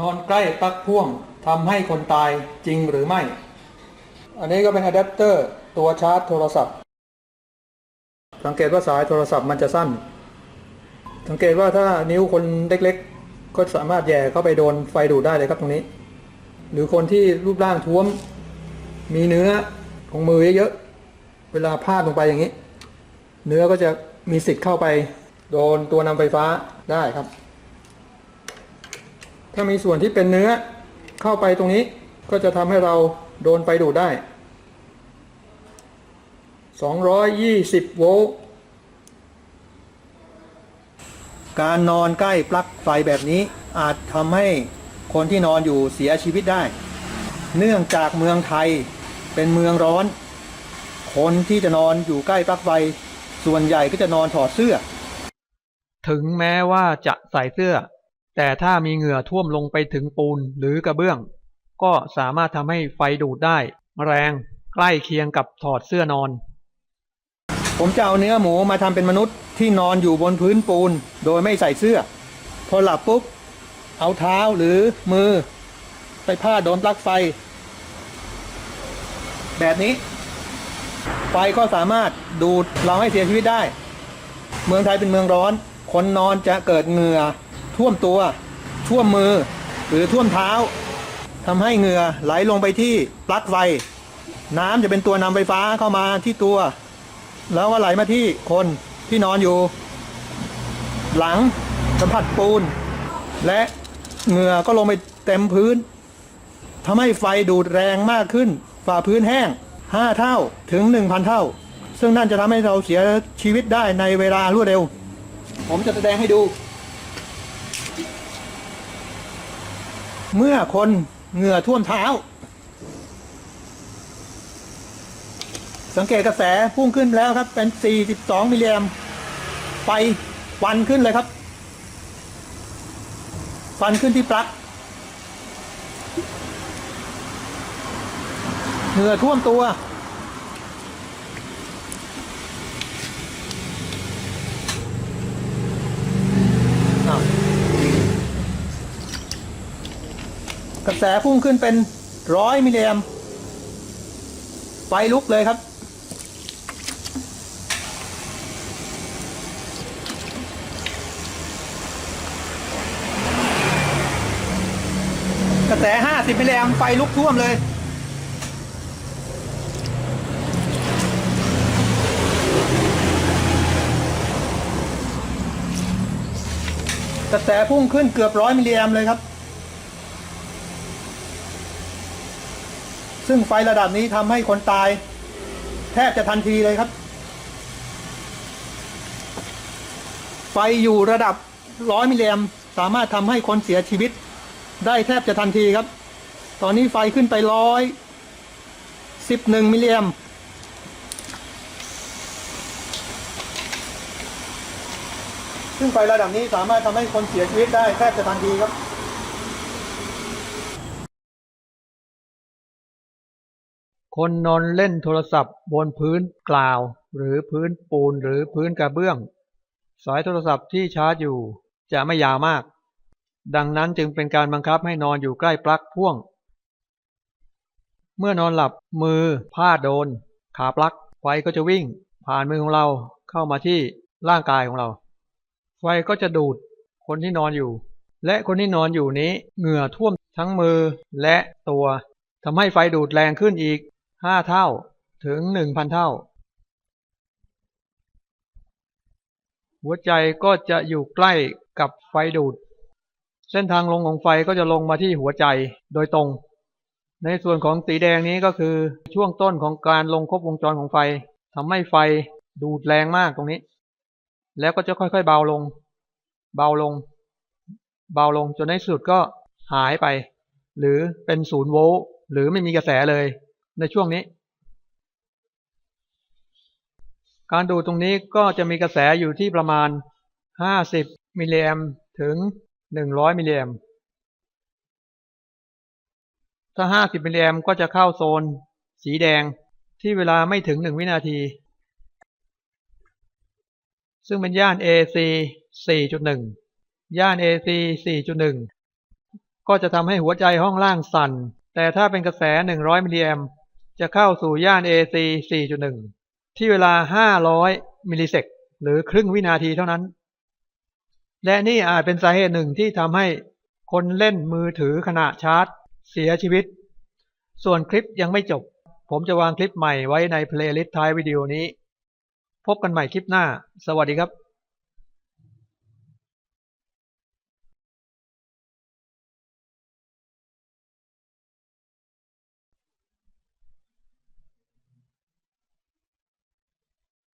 นอนใกล้ปลั๊กพ่วงทำให้คนตายจริงหรือไม่ อันนี้ก็เป็นอะแดปเตอร์ตัวชาร์จโทรศัพท์ สังเกตว่าสายโทรศัพท์มันจะสั้น สังเกตว่าถ้านิ้วคนเล็กๆ ก็สามารถแย่เข้าไปโดนไฟดูดได้เลยครับตรงนี้ หรือคนที่รูปร่างท้วม มีเนื้อของมือเยอะๆ เวลาพาดลงไปอย่างนี้ เนื้อก็จะมีสิทธิ์เข้าไป โดนตัวนำไฟฟ้าได้ครับ ถ้ามีส่วนที่เป็นเนื้อเข้าไปตรงนี้ก็จะทำให้เราโดนไฟดูดได้ 220 โวลต์ การนอนใกล้ปลั๊กไฟแบบนี้อาจทำให้คนที่นอนอยู่เสียชีวิตได้ เนื่องจากเมืองไทยเป็นเมืองร้อน คนที่จะนอนอยู่ใกล้ปลั๊กไฟ ส่วนใหญ่ก็จะนอนถอดเสื้อ ถึงแม้ว่าจะใส่เสื้อ แต่ถ้ามีเหงื่อท่วมลงไปถึงปูนหรือกระเบื้อง ก็สามารถทำให้ไฟดูดได้ แรงใกล้เคียงกับถอดเสื้อนอน ผมจะเอาเนื้อหมูมาทำเป็นมนุษย์ที่นอนอยู่บนพื้นปูน โดยไม่ใส่เสื้อ พอหลับปุ๊บ เอาเท้าหรือมือ ไปพาดโดนปลั๊กไฟ แบบนี้ ไฟก็สามารถดูดเราให้เสียชีวิตได้ เมืองไทยเป็นเมืองร้อน คนนอนจะเกิดเหงื่อ ท่วมตัว ท่วมมือ หรือท่วมเท้าทำให้เหงื่อไหลลงไปที่ปลั๊กไฟ น้ำจะเป็นตัวนำไฟฟ้าเข้ามาที่ตัว แล้วก็ไหลมาที่คนที่นอนอยู่ หลังสัมผัสปูน และเหงื่อก็ลงไปเต็มพื้นทำให้ไฟดูดแรงมากขึ้นฝ่าพื้นแห้ง 5 เท่าถึง 1,000 เท่า ซึ่งนั่นจะทำให้เราเสียชีวิตได้ในเวลารวดเร็ว ผมจะแสดงให้ดู เมื่อคนเหงื่อท่วมเท้า สังเกตกระแสพุ่งขึ้นแล้วครับ เป็น 42 มิลลิแอมป์ไฟฟันขึ้นเลยครับ ฟันขึ้นที่ปลั๊กเหงื่อท่วมตัว กระแสพุ่งขึ้นเป็นร้อยมิลลิแอมไฟลุกเลยครับ กระแส50มิลลิแอมไฟลุกท่วมเลยกระแสพุ่งขึ้นเกือบร้อยมิลลิแอมเลยครับ ซึ่งไฟระดับนี้ทำให้คนตาย แทบจะทันทีเลยครับ ไฟอยู่ระดับร้อยมิลลิแอมสามารถทำให้คนเสียชีวิต ได้แทบจะทันทีครับ ตอนนี้ไฟขึ้นไปร้อยสิบหนึ่งมิลลิแอมซึ่งไฟระดับนี้สามารถทำให้คนเสียชีวิตได้แทบจะทันทีครับ คนนอนเล่นโทรศัพท์บนพื้นกล่าว หรือพื้นปูนหรือพื้นกระเบื้อง สายโทรศัพท์ที่ชาร์จอยู่จะไม่ยาวมาก ดังนั้นจึงเป็นการบังคับให้นอนอยู่ใกล้ปลั๊กพ่วง เมื่อนอนหลับมือพาโดน ขาปลั๊กไฟก็จะวิ่ง ผ่านมือของเราเข้ามาที่ร่างกายของเรา ไฟก็จะดูดคนที่นอนอยู่ และคนที่นอนอยู่นี้เหงื่อท่วมทั้งมือและตัวทำให้ไฟดูดแรงขึ้นอีก 5เท่าถึง1,000เท่า หัวใจก็จะอยู่ใกล้กับไฟดูด เส้นทางลงของไฟก็จะลงมาที่หัวใจโดยตรง ในส่วนของสีแดงนี้ก็คือช่วงต้นของการลงครบวงจรของไฟทำให้ไฟดูดแรงมากตรงนี้ แล้วก็จะค่อยๆเบาลง เบาลง เบาลงจนในสุดก็หายไป หรือเป็นศูนย์โวลต์หรือไม่มีกระแสเลย ในช่วงนี้ การดูตรงนี้ก็จะมีกระแสอยู่ที่ประมาณ 50 มิลลิแอมถึง 100 มิลลิแอมถ้า 50 มิลลิแอมก็จะเข้าโซน สีแดงที่เวลาไม่ถึง 1 วินาที ซึ่งเป็นย่าน AC 4.1 ย่าน AC 4.1 ก็จะทำให้หัวใจห้องล่างสั่น แต่ถ้าเป็นกระแส 100 มิลลิแอม จะเข้าสู่ย่าน AC 4.1 ที่เวลา 500 มิลลิเซกหรือครึ่งวินาทีเท่านั้น และนี่อาจเป็นสาเหตุหนึ่งที่ทำให้คนเล่นมือถือขณะชาร์จ เสียชีวิต ส่วนคลิปยังไม่จบ ผมจะวางคลิปใหม่ไว้ในเพลย์ลิสต์ท้ายวิดีโอนี้ พบกันใหม่คลิปหน้า สวัสดีครับ